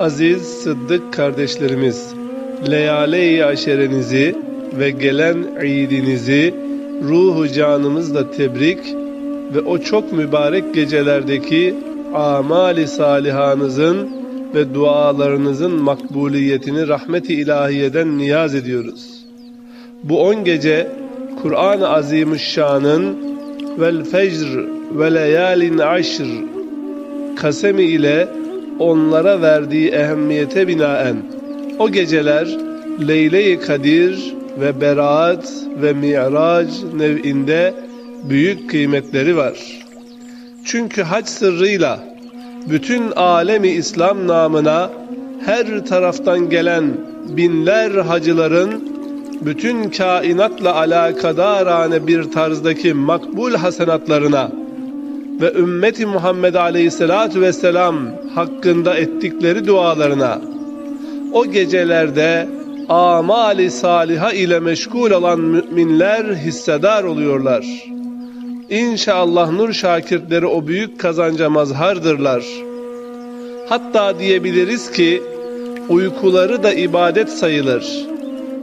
Aziz Sıddık kardeşlerimiz, Leyale-i Aşerenizi ve gelen idinizi ruhu canımızla tebrik ve o çok mübarek gecelerdeki amali salihanızın ve dualarınızın makbuliyetini rahmeti ilahiyeden niyaz ediyoruz. Bu on gece Kur'an-ı Azimüşşan'ın vel fecr ve leyalin aşr kasemi ile onlara verdiği ehemmiyete binaen o geceler Leyle-i Kadir ve Beraat ve Mi'rac nev'inde büyük kıymetleri var. Çünkü hac sırrıyla bütün alemi İslam namına her taraftan gelen binler hacıların bütün kainatla alakadarane bir tarzdaki makbul hasenatlarına ve ümmeti Muhammed Aleyhisselatü Vesselam hakkında ettikleri dualarına o gecelerde amali saliha ile meşgul olan müminler hissedar oluyorlar. İnşallah nur şakirtleri o büyük kazanca mazhardırlar. Hatta diyebiliriz ki uykuları da ibadet sayılır.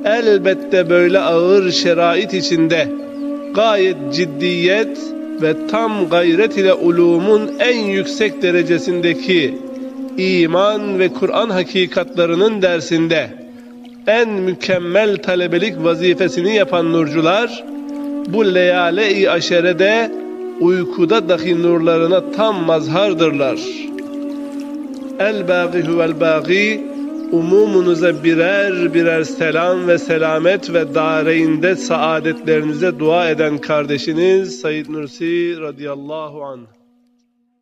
Elbette böyle ağır şerait içinde gayet ciddiyet ve tam gayret ile ulumun en yüksek derecesindeki iman ve Kur'an hakikatlarının dersinde en mükemmel talebelik vazifesini yapan nurcular bu leyale-i aşerede uykuda dahi nurlarına tam mazhardırlar. El-Bâgi huvel-Bâgi umumunuza birer birer selam ve selamet ve dareinde saadetlerinize dua eden kardeşiniz Said Nursi radıyallahu anh.